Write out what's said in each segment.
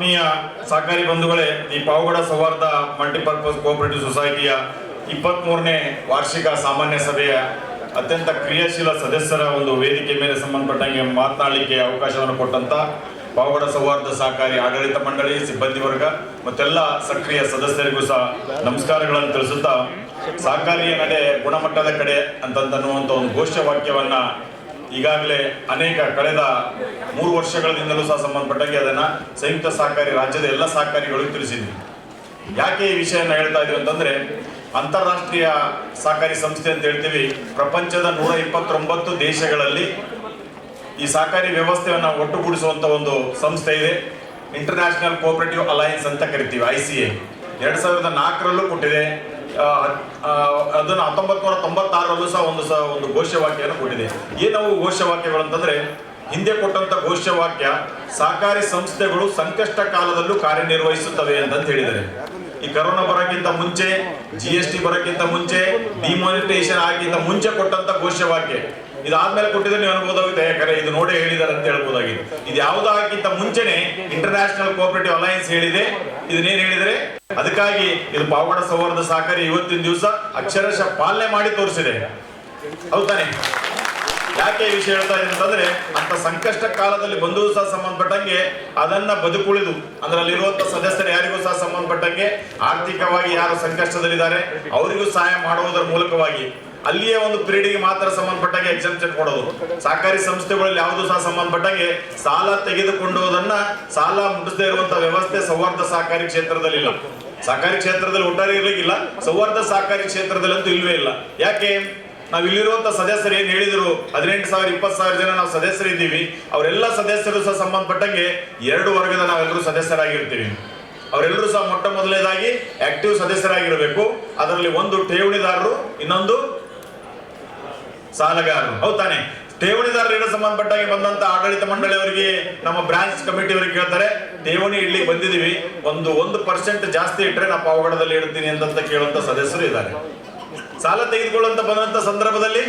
ಆತ್ಮೀಯ ಸಹಕಾರಿ ಬಂಧುಗಳೇ ಈ ಪಾವಗಡ ಸೌಹಾರ್ದ ಮಲ್ಟಿಪರ್ಪಸ್ ಕೋಆಪರೇಟಿವ್ ಸೊಸೈಟಿಯ ಇಪ್ಪತ್ತ್ಮೂರನೇ ವಾರ್ಷಿಕ ಸಾಮಾನ್ಯ ಸಭೆಯ ಅತ್ಯಂತ ಕ್ರಿಯಾಶೀಲ ಸದಸ್ಯರ ಒಂದು ವೇದಿಕೆ ಮೇಲೆ ಸಂಬಂಧಪಟ್ಟಂಗೆ ಮಾತನಾಡಲಿಕ್ಕೆ ಅವಕಾಶವನ್ನು ಕೊಟ್ಟಂತ ಪಾವಗಡ ಸೌಹಾರ್ದ ಸಹಕಾರಿ ಆಡಳಿತ ಮಂಡಳಿ, ಸಿಬ್ಬಂದಿ ವರ್ಗ ಮತ್ತೆಲ್ಲ ಸಕ್ರಿಯ ಸದಸ್ಯರಿಗೂ ಸಹ ನಮಸ್ಕಾರಗಳನ್ನು ತಿಳಿಸುತ್ತಾ, ಸಹಕಾರಿಯ ನಡೆ ಗುಣಮಟ್ಟದ ಕಡೆ ಅಂತನ್ನುವಂಥ ಒಂದು ಘೋಷವಾಕ್ಯವನ್ನ ಈಗಾಗಲೇ ಅನೇಕ ಕಳೆದ ಮೂರು ವರ್ಷಗಳಿಂದಲೂ ಸಹ ಸಂಬಂಧಪಟ್ಟಂಗೆ ಅದನ್ನು ಸಂಯುಕ್ತ ಸಹಕಾರಿ ರಾಜ್ಯದ ಎಲ್ಲ ಸಹಕಾರಿಗಳು ತಿಳಿಸಿದ್ವಿ. ಯಾಕೆ ಈ ವಿಷಯನ ಹೇಳ್ತಾ ಇದೀವಿ ಅಂತಂದರೆ, ಅಂತಾರಾಷ್ಟ್ರೀಯ ಸಹಕಾರಿ ಸಂಸ್ಥೆ ಅಂತ ಹೇಳ್ತೀವಿ, ಪ್ರಪಂಚದ ನೂರ ಇಪ್ಪತ್ತೊಂಬತ್ತು ದೇಶಗಳಲ್ಲಿ ಈ ಸಹಕಾರಿ ವ್ಯವಸ್ಥೆಯನ್ನು ಒಟ್ಟುಗೂಡಿಸುವಂಥ ಒಂದು ಸಂಸ್ಥೆ ಇದೆ. ಇಂಟರ್ನ್ಯಾಷನಲ್ ಕೋಆಪರೇಟಿವ್ ಅಲಯನ್ಸ್ ಅಂತ ಕರಿತೀವಿ ಐ ಸಿ ಎ ಎರಡು ಸಾವಿರದ ನಾಲ್ಕರಲ್ಲೂ ಕೊಟ್ಟಿದೆ. ಅದನ್ನು ಹತ್ತೊಂಬತ್ತು ನೂರ ತೊಂಬತ್ತಾರರಲ್ಲೂ ಸಹ ಒಂದು ಸಹ ಒಂದು ಘೋಷವಾಕ್ಯವನ್ನು ಕೊಟ್ಟಿದೆ. ಏನವು ಘೋಷವಾಕ್ಯಗಳು ಅಂತಂದ್ರೆ, ಹಿಂದೆ ಕೊಟ್ಟಂತ ಘೋಷವಾಕ್ಯ ಸಹಕಾರಿ ಸಂಸ್ಥೆಗಳು ಸಂಕಷ್ಟ ಕಾಲದಲ್ಲೂ ಕಾರ್ಯನಿರ್ವಹಿಸುತ್ತವೆ ಅಂತಂತ ಹೇಳಿದ್ದಾರೆ. ಈ ಕರೋನಾ ಬರೋಕ್ಕಿಂತ ಮುಂಚೆ ಜಿ ಎಸ್ ಟಿ ಬರೋಕ್ಕಿಂತ ಮುಂಚೆ ಡಿಮಾನಿಟೈಸೇಷನ್ ಆಗಿಂತ ಮುಂಚೆ ಕೊಟ್ಟಂತ ಘೋಷವಾಕ್ಯ ಇದಾದ್ಮೇಲೆ ಕೊಟ್ಟಿದ್ರೆ ನೀವು ಅನ್ಬೋದಾಗುತ್ತೆ ಯಾಕಂದ್ರೆ ಇದು ನೋಡಿ ಹೇಳಿದಾರೆ ಅಂತ ಹೇಳ್ಬೋದಾಗಿದೆ. ಇದು ಯಾವುದಾಗಿಂತ ಮುಂಚೆನೆ ಇಂಟರ್ನ್ಯಾಷನಲ್ ಕೋಆಪರೇಟಿವ್ ಅಲಯನ್ಸ್ ಹೇಳಿದೆ. ಇದನ್ನೇನ್ ಹೇಳಿದ್ರೆ, ಅದಕ್ಕಾಗಿ ಇದು ಪಾವಗಡ ಸೌಹಾರ್ದ ಸಹಕಾರಿ ಇವತ್ತಿನ ದಿವಸ ಅಕ್ಷರಶಃ ಪಾಲನೆ ಮಾಡಿ ತೋರಿಸಿದೆ. ಹೌದಾನೆ ಯಾಕೆ ಈ ವಿಷಯ ಹೇಳ್ತಾ ಅಂತಂದ್ರೆ ಅಂತ ಸಂಕಷ್ಟ ಕಾಲದಲ್ಲಿ ಬಂಧು ಸಹ ಸಂಬಂಧಪಟ್ಟಂಗೆ ಅದನ್ನ ಬದುಕುಳಿದು, ಅಂದ್ರೆ ಅಲ್ಲಿರುವಂತ ಸದಸ್ಯರು ಯಾರಿಗೂ ಸಹ ಸಂಬಂಧಪಟ್ಟಂಗೆ ಆರ್ಥಿಕವಾಗಿ ಯಾರು ಸಂಕಷ್ಟದಲ್ಲಿದ್ದಾರೆ, ಅವರಿಗೂ ಸಹಾಯ ಮಾಡುವುದರ ಮೂಲಕವಾಗಿ ಅಲ್ಲಿಯೇ ಒಂದು ಪೀರಿಯಡ್ಗೆ ಮಾತ್ರ ಸಂಬಂಧಪಟ್ಟಂಗೆ ಎಕ್ಸೆಪ್ಷನ್ ಕೊಡೋದು. ಸಹಕಾರಿ ಸಂಸ್ಥೆಗಳಲ್ಲಿ ಯಾವುದು ಸಹ ಸಂಬಂಧಪಟ್ಟಂಗೆ ಸಾಲ ತೆಗೆದುಕೊಂಡುವುದನ್ನ ಸಾಲ ಮುಟ್ಟಿಸದೇ ಇರುವಂತಹ ವ್ಯವಸ್ಥೆ ಸೌಹಾರ್ದ ಸಹಕಾರಿ ಕ್ಷೇತ್ರದಲ್ಲಿ ಇಲ್ಲ ಸಹಕಾರಿ ಕ್ಷೇತ್ರದಲ್ಲಿ ಒಟ್ಟಾರೆ ಇರಲಿಕ್ಕಿಲ್ಲ, ಸೌಹಾರ್ದ ಸಹಕಾರಿ ಕ್ಷೇತ್ರದಲ್ಲಂತೂ ಇಲ್ವೇ ಇಲ್ಲ. ಯಾಕೆ? ನಾವು ಇಲ್ಲಿರುವಂತ ಸದಸ್ಯರು ಏನ್ ಹೇಳಿದ್ರು? ಹದಿನೆಂಟು ಸಾವಿರ, ಇಪ್ಪತ್ತು ಸಾವಿರ ಜನ ನಾವು ಸದಸ್ಯರಿದ್ದೀವಿ ಅವರೆಲ್ಲ ಸದಸ್ಯರು ಸಹ ಸಂಬಂಧಪಟ್ಟಂಗೆ ಎರಡು ವರ್ಗದ ನಾವೆಲ್ಲರೂ ಸದಸ್ಯರಾಗಿರ್ತೀವಿ. ಅವರೆಲ್ಲರೂ ಸಹ ಮೊಟ್ಟ ಮೊದಲನೇದಾಗಿ ಆಕ್ಟಿವ್ ಸದಸ್ಯರಾಗಿರಬೇಕು. ಅದರಲ್ಲಿ ಒಂದು ಠೇವಣಿದಾರರು, ಇನ್ನೊಂದು ಸಾಲಗಾರರು. ಹೌದ್ ತಾನೆ? ಠೇವಣಿದಾರರಿಗೆ ಸಂಬಂಧಪಟ್ಟಾಗಿ ಬಂದಂತ ಆಡಳಿತ ಮಂಡಳಿಯವರಿಗೆ, ನಮ್ಮ ಬ್ರಾಂಚ್ ಕಮಿಟಿ ಅವರಿಗೆ ಕೇಳ್ತಾರೆ, ಠೇವಣಿ ಇಲ್ಲಿ ಬಂದಿದೀವಿ ಒಂದು ಒಂದು ಪರ್ಸೆಂಟ್ ಜಾಸ್ತಿ ಇಟ್ಟರೆ ನಾ ಪಾವಗಡದಲ್ಲಿ ಇಡ್ತೀನಿ ಅಂತ ಕೇಳುವಂತ ಸದಸ್ಯರು ಇದ್ದಾರೆ. ಸಾಲ ತೆಗೆದುಕೊಳ್ಳುವಂತ ಬಂದಂತ ಸಂದರ್ಭದಲ್ಲಿ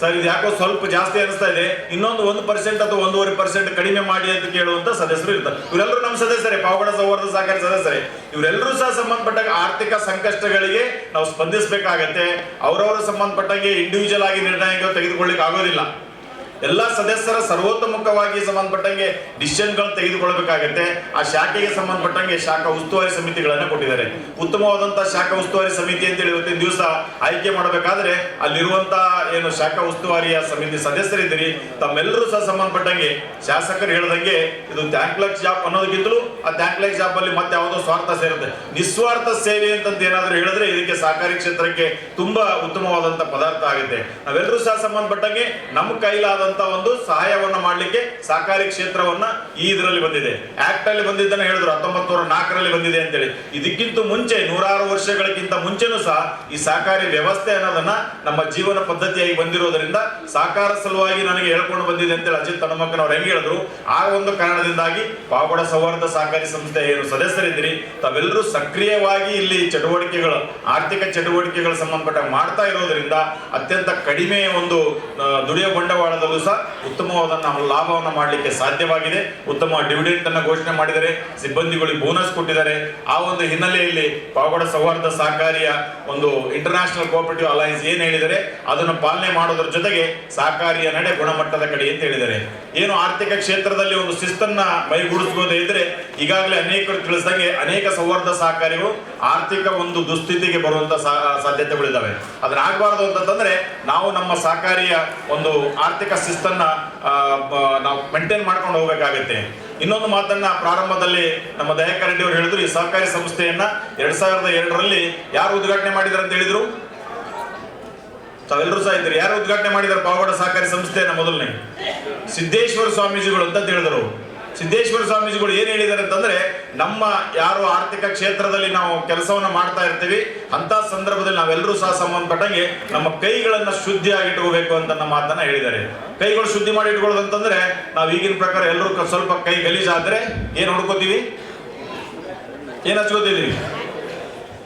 ಸರ್, ಇದು ಯಾಕೋ ಸ್ವಲ್ಪ ಜಾಸ್ತಿ ಅನಿಸ್ತಾ ಇದೆ. ಇನ್ನೊಂದು ಒಂದು ಪರ್ಸೆಂಟ್ ಅಥವಾ ಒಂದೂವರೆ ಪರ್ಸೆಂಟ್ ಕಡಿಮೆ ಮಾಡಿ ಅಂತ ಕೇಳುವಂತ ಸದಸ್ಯರು ಇರ್ತಾರೆ. ಇವರೆಲ್ಲರೂ ನಮ್ಮ ಸದಸ್ಯರೇ, ಪಾವಗಡ ಸೌಹಾರ್ದ ಸಹಕಾರಿ ಸದಸ್ಯರೇ. ಇವರೆಲ್ಲರೂ ಸಹ ಸಂಬಂಧಪಟ್ಟಾಗ ಆರ್ಥಿಕ ಸಂಕಷ್ಟಗಳಿಗೆ ನಾವು ಸ್ಪಂದಿಸಬೇಕಾಗತ್ತೆ. ಅವರವರ ಸಂಬಂಧಪಟ್ಟಾಗೆ ಇಂಡಿವಿಜುವಲ್ ಆಗಿ ನಿರ್ಣಯ ತೆಗೆದುಕೊಳ್ಳಿಕ್ಕೆ ಆಗೋದಿಲ್ಲ ಎಲ್ಲ ಸದಸ್ಯರ ಸರ್ವತೋಮುಖವಾಗಿ ಸಂಬಂಧಪಟ್ಟಂಗೆ ಡಿಸಿಷನ್ಗಳನ್ನು ತೆಗೆದುಕೊಳ್ಬೇಕಾಗತ್ತೆ ಆ ಶಾಖೆಗೆ ಸಂಬಂಧಪಟ್ಟಂಗೆ ಶಾಖಾ ಉಸ್ತುವಾರಿ ಸಮಿತಿಗಳನ್ನ ಕೊಟ್ಟಿದ್ದಾರೆ. ಉತ್ತಮವಾದಂತಹ ಶಾಖಾ ಉಸ್ತುವಾರಿ ಸಮಿತಿ ಅಂತೇಳಿ ಇವತ್ತಿನ ದಿವಸ ಆಯ್ಕೆ ಮಾಡಬೇಕಾದ್ರೆ ಅಲ್ಲಿರುವಂತಹ ಏನು ಶಾಖಾ ಉಸ್ತುವಾರಿಯ ಸಮಿತಿ ಸದಸ್ಯರಿದ್ದೀರಿ, ತಮ್ಮೆಲ್ಲರೂ ಸಹ ಸಂಬಂಧಪಟ್ಟಂಗೆ ಶಾಸಕರು ಹೇಳ್ದಂಗೆ ಇದು ಥ್ಯಾಂಕ್ಲೆಸ್ ಜಾಬ್ ಅನ್ನೋದಕ್ಕಿಂತಲೂ ಆ ಥ್ಯಾಂಕ್ಲೆಕ್ ಜಾಬ್ ಅಲ್ಲಿ ಮತ್ತೆ ಯಾವುದೋ ಸ್ವಾರ್ಥ ಸೇರುತ್ತೆ. ನಿಸ್ವಾರ್ಥ ಸೇವೆ ಅಂತಂತ ಏನಾದರೂ ಹೇಳಿದ್ರೆ ಇದಕ್ಕೆ ಸಹಕಾರಿ ಕ್ಷೇತ್ರಕ್ಕೆ ತುಂಬಾ ಉತ್ತಮವಾದಂತಹ ಪದಾರ್ಥ ಆಗುತ್ತೆ. ನಾವೆಲ್ಲರೂ ಸಹ ಸಂಬಂಧಪಟ್ಟಂಗೆ ನಮ್ಮ ಕೈಲಾದಂತ ಒಂದು ಸಹಾಯವನ್ನು ಮಾಡಲಿಕ್ಕೆ ಸಹಕಾರಿ ಕ್ಷೇತ್ರವನ್ನ ಈ ಇದರಲ್ಲಿ ಬಂದಿದೆ. ಆಕ್ಟ್ ಅಲ್ಲಿ ಬಂದಿದ್ದನ್ನ ಹೇಳಿದ್ರು, ಹತ್ತೊಂಬತ್ತು ನೂರ ನಾಲ್ಕರಲ್ಲಿ ಬಂದಿದೆ ಅಂತೇಳಿ. ಇದಕ್ಕಿಂತ ಮುಂಚೆ, ನೂರಾರು ವರ್ಷಗಳಿಗಿಂತ ಮುಂಚೆನೂ ಸಹ ಈ ಸಹಕಾರಿ ವ್ಯವಸ್ಥೆ ಅನ್ನೋದನ್ನ ನಮ್ಮ ಜೀವನ ಪದ್ಧತಿಯಾಗಿ ಬಂದಿರೋದ್ರಿಂದ ಸಹಕಾರ ಸಲುವಾಗಿ ನನಗೆ ಹೇಳ್ಕೊಂಡು ಬಂದಿದೆ ಅಂತೇಳಿ ಅಜಿತ್ ಹನುಮಕ್ಕನವ್ರು ಹೆಂಗೆ ಹೇಳಿದ್ರು, ಆ ಒಂದು ಕಾರಣದಿಂದಾಗಿ ಪಾವಗಡ ಸೌಹಾರ್ದ ಸಹಕಾರಿ ಸಂಸ್ಥೆ ಏನು ಸದಸ್ಯರಿದ್ದೀರಿ, ತಾವೆಲ್ಲರೂ ಸಕ್ರಿಯವಾಗಿ ಇಲ್ಲಿ ಚಟುವಟಿಕೆಗಳು, ಆರ್ಥಿಕ ಚಟುವಟಿಕೆಗಳು ಸಂಬಂಧಪಟ್ಟ ಮಾಡ್ತಾ ಇರೋದ್ರಿಂದ ಅತ್ಯಂತ ಕಡಿಮೆ ಒಂದು ದುಡಿಯೋ ಬಂಡವಾಳದಲ್ಲೂ ಸಹ ಉತ್ತಮವಾದ ನಾವು ಲಾಭವನ್ನು ಮಾಡಲಿಕ್ಕೆ ಸಾಧ್ಯವಾಗಿದೆ. ಉತ್ತಮ ಡಿವಿಡೆಂಟ್ ಅನ್ನು ಘೋಷಣೆ ಮಾಡಿದರೆ ಸಿಬ್ಬಂದಿಗಳಿಗೆ ಬೋನಸ್ ಕೊಟ್ಟಿದ್ದಾರೆ. ಆ ಒಂದು ಹಿನ್ನೆಲೆಯಲ್ಲಿ ಪಾವಗಡ ಸೌಹಾರ್ದ ಸಹಕಾರಿಯ ಒಂದು ಇಂಟರ್ನ್ಯಾಷನಲ್ ಕೋಆಪರೇಟಿವ್ ಅಲಯನ್ಸ್ ಏನು ಹೇಳಿದರೆ, ಅದನ್ನು ಪಾಲನೆ ಮಾಡೋದ್ರ ಜೊತೆಗೆ ಸಹಕಾರಿಯ ನಡೆ ಗುಣಮಟ್ಟದ ಕಡೆ ಅಂತ ಹೇಳಿದ್ದಾರೆ ಏನು ಆರ್ಥಿಕ ಕ್ಷೇತ್ರದಲ್ಲಿ ಒಂದು ಶಿಸ್ತನ್ನ ಮೈಗೂಡಿಸಬಹುದೇ ಇದ್ರೆ, ಈಗಾಗಲೇ ಅನೇಕರು ತಿಳಿಸಿದಂಗೆ ಅನೇಕ ಸೌಹಾರ್ದ ಸಹಕಾರಿಗಳು ಆರ್ಥಿಕ ಒಂದು ದುಸ್ಥಿತಿಗೆ ಬರುವಂತ ಸಾಧ್ಯತೆಗಳಿದ್ದಾವೆ. ಅದನ್ನ ಆಗಬಾರದು ಅಂತಂದ್ರೆ, ನಾವು ನಮ್ಮ ಸಹಕಾರಿಯ ಒಂದು ಆರ್ಥಿಕ ಶಿಸ್ತನ್ನ ನಾವು ಮೇಂಟೈನ್ ಮಾಡ್ಕೊಂಡು ಹೋಗಬೇಕಾಗತ್ತೆ. ಇನ್ನೊಂದು ಮಾತನ್ನ ಪ್ರಾರಂಭದಲ್ಲಿ ನಮ್ಮ ದಯಾಕರ್ ರೆಡ್ಡಿ ಅವರು ಹೇಳಿದ್ರು, ಈ ಸಹಕಾರಿ ಸಂಸ್ಥೆಯನ್ನ ಎರಡ್ ಸಾವಿರದ ಎರಡರಲ್ಲಿ ಯಾರು ಉದ್ಘಾಟನೆ ಮಾಡಿದ್ರು ಅಂತ ಹೇಳಿದ್ರು? ತಾವೆಲ್ಲರೂ ಸಹ ಇದ್ರು ಯಾರು ಉದ್ಘಾಟನೆ ಮಾಡಿದ್ರು? ಪಾವಗಡ ಸಹಕಾರಿ ಸಂಸ್ಥೆಯನ್ನ ಮೊದಲನೇ. ಸಿದ್ದೇಶ್ವರ ಸ್ವಾಮೀಜಿಗಳು ಅಂತ ಹೇಳಿದರು. ಸಿದ್ದೇಶ್ವರ ಸ್ವಾಮೀಜಿಗಳು ಏನ್ ಹೇಳಿದ್ದಾರೆ ಅಂತಂದ್ರೆ ನಮ್ಮ ಯಾರು ಆರ್ಥಿಕ ಕ್ಷೇತ್ರದಲ್ಲಿ ನಾವು ಕೆಲಸವನ್ನು ಮಾಡ್ತಾ ಇರ್ತೀವಿ ಅಂತ ಸಂದರ್ಭದಲ್ಲಿ ನಾವೆಲ್ಲರೂ ಸಹ ಸಂಬಂಧಪಟ್ಟಂಗೆ ನಮ್ಮ ಕೈಗಳನ್ನ ಶುದ್ಧಿಯಾಗಿ ಇಟ್ಕೋಬೇಕು ಅಂತ ನಮ್ಮ ಮಾತನ್ನ ಹೇಳಿದ್ದಾರೆ. ಕೈಗಳು ಶುದ್ಧಿ ಮಾಡಿ ಇಟ್ಕೊಳ್ಳೋದು ಅಂತಂದ್ರೆ ನಾವು ಈಗಿನ ಪ್ರಕಾರ ಎಲ್ಲರೂ ಸ್ವಲ್ಪ ಕೈ ಗಲೀಜಾದ್ರೆ ಏನ್ ಹುಡ್ಕೋತೀವಿ? ಏನ್ ಹಚ್ಕೋತಿದೀವಿ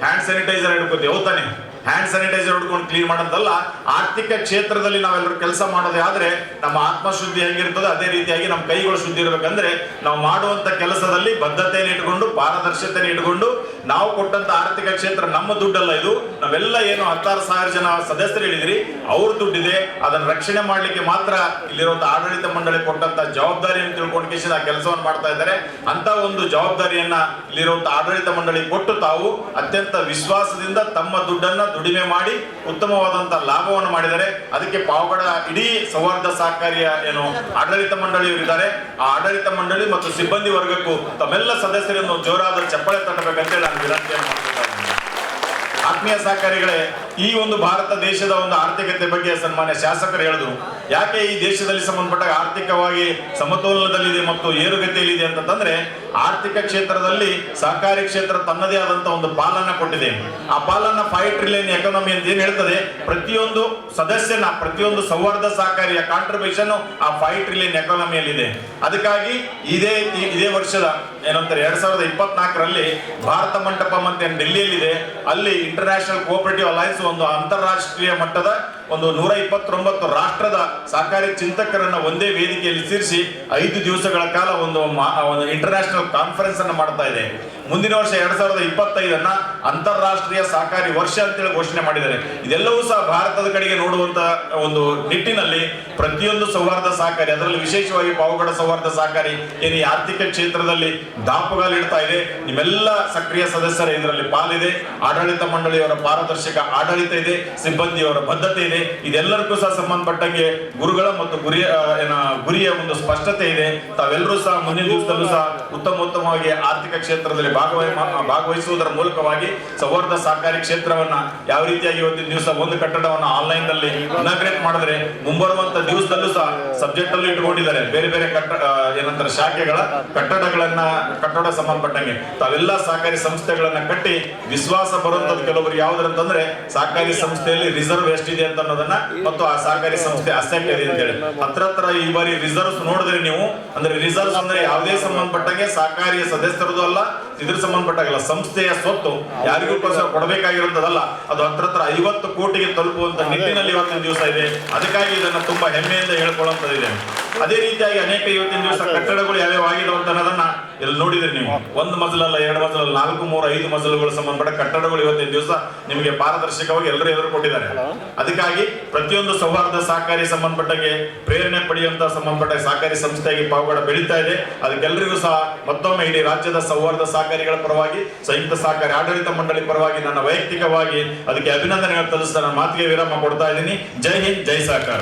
ಹ್ಯಾಂಡ್ ಸ್ಯಾನಿಟೈಸರ್ ಹಿಡ್ಕೋತೀವಿ ಹೌದಾನೆ ಹ್ಯಾಂಡ್ ಸ್ಯಾನಿಟೈಸರ್ ಹೊಡ್ಕೊಂಡು ಕ್ಲೀನ್ ಮಾಡೋದಲ್ಲ, ಆರ್ಥಿಕ ಕ್ಷೇತ್ರದಲ್ಲಿ ನಾವೆಲ್ಲರೂ ಕೆಲಸ ಮಾಡೋದೇ ಆದ್ರೆ ನಮ್ಮ ಆತ್ಮಶುದ್ಧಿ ಹೆಂಗಿರ್ತದೆ, ಅದೇ ರೀತಿಯಾಗಿ ನಮ್ಮ ಕೈಗಳು ಶುದ್ಧಿ ಇರಬೇಕಂದ್ರೆ ನಾವು ಮಾಡುವಂತ ಕೆಲಸದಲ್ಲಿ ಬದ್ಧತೆಯನ್ನು ಇಟ್ಕೊಂಡು ಪಾರದರ್ಶತೆಯನ್ನು ಇಟ್ಕೊಂಡು ನಾವು ಕೊಟ್ಟಂತ ಆರ್ಥಿಕ ಕ್ಷೇತ್ರ ನಮ್ಮ ದುಡ್ಡಲ್ಲ ಇದು. ನಾವೆಲ್ಲ ಏನು ಹತ್ತಾರು ಸಾವಿರ ಜನ ಸದಸ್ಯರು ಹೇಳಿದ್ರಿ, ಅವ್ರ ದುಡ್ಡಿದೆ. ಅದನ್ನ ರಕ್ಷಣೆ ಮಾಡ್ಲಿಕ್ಕೆ ಮಾತ್ರ ಇಲ್ಲಿರುವಂತ ಆಡಳಿತ ಮಂಡಳಿ ಕೊಟ್ಟಂತ ಜವಾಬ್ದಾರಿಯನ್ನು ತಿಳ್ಕೊಂಡು ಆ ಕೆಲಸವನ್ನು ಮಾಡ್ತಾ ಇದ್ದಾರೆ. ಅಂತ ಒಂದು ಜವಾಬ್ದಾರಿಯನ್ನ ಇಲ್ಲಿರುವಂತ ಆಡಳಿತ ಮಂಡಳಿ ಕೊಟ್ಟು ತಾವು ಅತ್ಯಂತ ವಿಶ್ವಾಸದಿಂದ ತಮ್ಮ ದುಡ್ಡನ್ನ ದುಡಿಮೆ ಮಾಡಿ ಉತ್ತಮವಾದಂತ ಲಾಭವನ್ನು ಮಾಡಿದರೆ ಅದಕ್ಕೆ ಪಾವಗಡ ಇಡೀ ಸೌಹಾರ್ದ ಸಹಕಾರಿಯ ಏನು ಆಡಳಿತ ಮಂಡಳಿಯವರು ಇದ್ದಾರೆ. ಆ ಆಡಳಿತ ಮಂಡಳಿ ಮತ್ತು ಸಿಬ್ಬಂದಿ ವರ್ಗಕ್ಕೂ ತಮ್ಮೆಲ್ಲ ಸದಸ್ಯರನ್ನು ಜೋರಾದ ಚಪ್ಪಳೆ ತಟ್ಟಬೇಕಂತೇಳಿ ನಾನು ವಿನಂತಿಯನ್ನು ಮಾಡ್ತಾ ಇದ್ದೀನಿ. ಆತ್ಮೀಯ ಸಹಕಾರಿಗಳೇ, ಈ ಒಂದು ಭಾರತ ದೇಶದ ಒಂದು ಆರ್ಥಿಕತೆ ಬಗ್ಗೆ ಸನ್ಮಾನ್ಯ ಶಾಸಕರು ಹೇಳಿದ್ರು. ಯಾಕೆ ಈ ದೇಶದಲ್ಲಿ ಸಂಬಂಧಪಟ್ಟ ಆರ್ಥಿಕವಾಗಿ ಸಮತೋಲನದಲ್ಲಿದೆ ಮತ್ತು ಏರುಗತಿಯಲ್ಲಿದೆ ಅಂತಂದ್ರೆ ಆರ್ಥಿಕ ಕ್ಷೇತ್ರದಲ್ಲಿ ಸಹಕಾರಿ ಕ್ಷೇತ್ರ ತನ್ನದೇ ಆದಂತ ಒಂದು ಪಾಲನ್ನ ಕೊಟ್ಟಿದೆ. ಆ ಪಾಲನ್ನ ಫೈವ್ ಟ್ರಿಲಿಯನ್ ಎಕಾನಮಿ ಅಂತ ಏನ್ ಹೇಳ್ತದೆ, ಪ್ರತಿಯೊಂದು ಸದಸ್ಯನ, ಪ್ರತಿಯೊಂದು ಸೌಹಾರ್ದ ಸಹಕಾರಿಯ ಕಾಂಟ್ರಿಬ್ಯೂಷನ್ ಆ ಫೈವ್ ಟ್ರಿಲಿಯನ್ ಎಕಾನಮಿಯಲ್ಲಿದೆ. ಅದಕ್ಕಾಗಿ ಇದೇ ಇದೇ ವರ್ಷದ ಏನಂತಾರೆ, ಎರಡ್ ಸಾವಿರದ ಇಪ್ಪತ್ನಾಲ್ಕರಲ್ಲಿ ಭಾರತ ಮಂಟಪ ಮತ್ತೆ ಡೆಲ್ಲಿಯಲ್ಲಿದೆ ಅಲ್ಲಿ ಇಂಟರ್ನ್ಯಾಷನಲ್ ಕೋಆಪರೇಟಿವ್ ಅಲೈನ್ಸ್ ಒಂದು ಅಂತಾರಾಷ್ಟ್ರೀಯ ಮಟ್ಟದ ಒಂದು ನೂರ ಇಪ್ಪತ್ತೊಂಬತ್ತು ರಾಷ್ಟ್ರದ ಸಹಕಾರಿ ಚಿಂತಕರನ್ನ ಒಂದೇ ವೇದಿಕೆಯಲ್ಲಿ ಸೇರಿಸಿ ಐದು ದಿವಸಗಳ ಕಾಲ ಒಂದು ಒಂದು ಇಂಟರ್ನ್ಯಾಷನಲ್ ಕಾನ್ಫರೆನ್ಸ್ ಅನ್ನು ಮಾಡ್ತಾ ಇದೆ. ಮುಂದಿನ ವರ್ಷ ಎರಡ್ ಸಾವಿರದ ಇಪ್ಪತ್ತೈದನ್ನ ಅಂತಾರಾಷ್ಟ್ರೀಯ ಸಹಕಾರಿ ವರ್ಷ ಅಂತೇಳಿ ಘೋಷಣೆ ಮಾಡಿದ್ದಾರೆ. ಇದೆಲ್ಲವೂ ಸಹ ಭಾರತದ ಕಡೆಗೆ ನೋಡುವಂತ ಒಂದು ನಿಟ್ಟಿನಲ್ಲಿ ಪ್ರತಿಯೊಂದು ಸೌಹಾರ್ದ ಸಹಕಾರಿ, ಅದರಲ್ಲಿ ವಿಶೇಷವಾಗಿ ಪಾವಗಡ ಸೌಹಾರ್ದ ಸಹಕಾರಿ, ಏನು ಈ ಆರ್ಥಿಕ ಕ್ಷೇತ್ರದಲ್ಲಿ ದಾಪುಗಾಲಿಡ್ತಾ ಇದೆ. ನಿಮ್ಮೆಲ್ಲ ಸಕ್ರಿಯ ಸದಸ್ಯರ ಇದರಲ್ಲಿ ಪಾಲಿದೆ. ಆಡಳಿತ ಮಂಡಳಿಯವರ ಪಾರದರ್ಶಕ ಆಡಳಿತ ಇದೆ. ಸಿಬ್ಬಂದಿಯವರ ಬದ್ಧತೆ ಇದೆ. ಇದೆಲ್ಲರಿಗೂ ಸಹ ಸಂಬಂಧಪಟ್ಟಂಗೆ ಗುರುಗಳ ಮತ್ತು ಗುರಿಯ ಏನ, ಗುರಿಯ ಒಂದು ಸ್ಪಷ್ಟತೆ ಇದೆ. ತಾವೆಲ್ಲರೂ ಸಹ ಮುಂದಿನ ದಿವಸದಲ್ಲೂ ಸಹ ಉತ್ತಮ ಉತ್ತಮವಾಗಿ ಆರ್ಥಿಕ ಕ್ಷೇತ್ರದಲ್ಲಿ ಭಾಗವಹಿ ಭಾಗವಹಿಸುವುದರ ಮೂಲಕವಾಗಿ ಸೌಹಾರ್ದ ಸಹಕಾರಿ ಕ್ಷೇತ್ರವನ್ನ ಯಾವ ರೀತಿಯಾಗಿ ಇವತ್ತಿನ ದಿವಸ ಒಂದು ಕಟ್ಟಡವನ್ನ ಆನ್ಲೈನ್ನಲ್ಲಿ ಇನಾಗ್ರೇಟ್ ಮಾಡಿದ್ರೆ ಮುಂಬರುವಂತ ದಿವಸದಲ್ಲೂ ಸಹ ಸಬ್ಜೆಕ್ಟ್ ಅಲ್ಲಿ ಇಟ್ಕೊಂಡಿದ್ದಾರೆ. ಬೇರೆ ಬೇರೆ ಕಟ್ಟ ಏನಂತಾರೆ, ಶಾಖೆಗಳ ಕಟ್ಟಡಗಳನ್ನ, ಕಟ್ಟಡ ಸಂಬಂಧಪಟ್ಟಂಗೆ ತಾವೆಲ್ಲ ಸಹಕಾರಿ ಸಂಸ್ಥೆಗಳನ್ನ ಕಟ್ಟಿ ವಿಶ್ವಾಸ ಬರುವಂತದ್ದು ಕೆಲವರು ಯಾವ್ದಂತಂದ್ರೆ ಸಹಕಾರಿ ಸಂಸ್ಥೆಯಲ್ಲಿ ರಿಸರ್ವ್ ಎಷ್ಟಿದೆ ಅಂತ ಅನ್ನೋದನ್ನ ಮತ್ತು ಆ ಸಹಕಾರಿ ಸಂಸ್ಥೆ ಅಸೆಪ್ಟ್ ಇದೆ ಅಂತೇಳಿ ಹತ್ರ ಹತ್ರ ಈ ಬಾರಿ ರಿಸರ್ವ್ಸ್ ನೋಡಿದ್ರೆ ನೀವು ಅಂದ್ರೆ ರಿಸರ್ವ್ಸ್ ಅಂದ್ರೆ ಯಾವುದೇ ಸಂಬಂಧಪಟ್ಟಂಗೆ ಸಹಕಾರಿಯ ಸದಸ್ಯರದು ಅಲ್ಲ ಇದ್ರ ಸಂಬಂಧಪಟ್ಟಾಗಲ್ಲ ಸಂಸ್ಥೆಯ ಸ್ವತ್ತು ಯಾರಿಗೂ ಕೊಡಬೇಕಾಗಿರುತ್ತದಲ್ಲ ಅದು ಹತ್ರ ಹತ್ರ ಐವತ್ತು ಕೋಟಿಗೆ ತಲುಪುವಂತ ನಿಟ್ಟಿನಲ್ಲಿ ಇವತ್ತಿನ ದಿವಸ ಇದೆ ಅದಕ್ಕಾಗಿ ಇದನ್ನ ತುಂಬಾ ಹೆಮ್ಮೆಯಿಂದ ಹೇಳ್ಕೊಳ್ಳುವಂತದಿದೆ ಅದೇ ರೀತಿಯಾಗಿ ಅನೇಕ ಇವತ್ತಿನ ದಿವಸ ಕಟ್ಟಡಗಳು ಯಾವ್ಯಾವ ಅಂತ ಅನ್ನೋದನ್ನ ಇಲ್ಲಿ ನೋಡಿದ್ರಿ ನೀವು. ಒಂದು ಮಜಲಲ್ಲ ಎರಡು ಮಜಲಲ್ಲ ನಾಲ್ಕು ಮೂರು ಐದು ಮಜಲುಗಳು ಸಂಬಂಧಪಟ್ಟ ಕಟ್ಟಡಗಳು ಇವತ್ತಿನ ದಿವಸ ನಿಮಗೆ ಪಾರದರ್ಶಕವಾಗಿ ಎಲ್ಲರೂ ಎದುರು ಕೊಟ್ಟಿದ್ದಾರೆ. ಅದಕ್ಕಾಗಿ ಪ್ರತಿಯೊಂದು ಸೌಹಾರ್ದ ಸಹಕಾರಿ ಸಂಬಂಧಪಟ್ಟಗೆ ಪ್ರೇರಣೆ ಪಡೆಯುವಂತಹ ಸಂಬಂಧಪಟ್ಟ ಸಹಕಾರಿ ಸಂಸ್ಥೆಯಾಗಿ ಪಾವಗಡ ಬೆಳೀತಾ ಇದೆ. ಅದಕ್ಕೆಲ್ಲರಿಗೂ ಸಹ ಮತ್ತೊಮ್ಮೆ ಇಡೀ ರಾಜ್ಯದ ಸೌಹಾರ್ದ ಸಹಕಾರಿಗಳ ಪರವಾಗಿ ಸಂಯುಕ್ತ ಸಹಕಾರಿ ಆಡಳಿತ ಮಂಡಳಿ ಪರವಾಗಿ ನನ್ನ ವೈಯಕ್ತಿಕವಾಗಿ ಅದಕ್ಕೆ ಅಭಿನಂದನೆಗಳನ್ನು ತಲ್ಲಿಸ್ತಾ ನನ್ನ ಮಾತಿಗೆ ವಿರಾಮ ಕೊಡ್ತಾ ಇದ್ದೀನಿ. ಜೈ ಹಿಂದ್ ಜೈ ಸಹಕಾರ.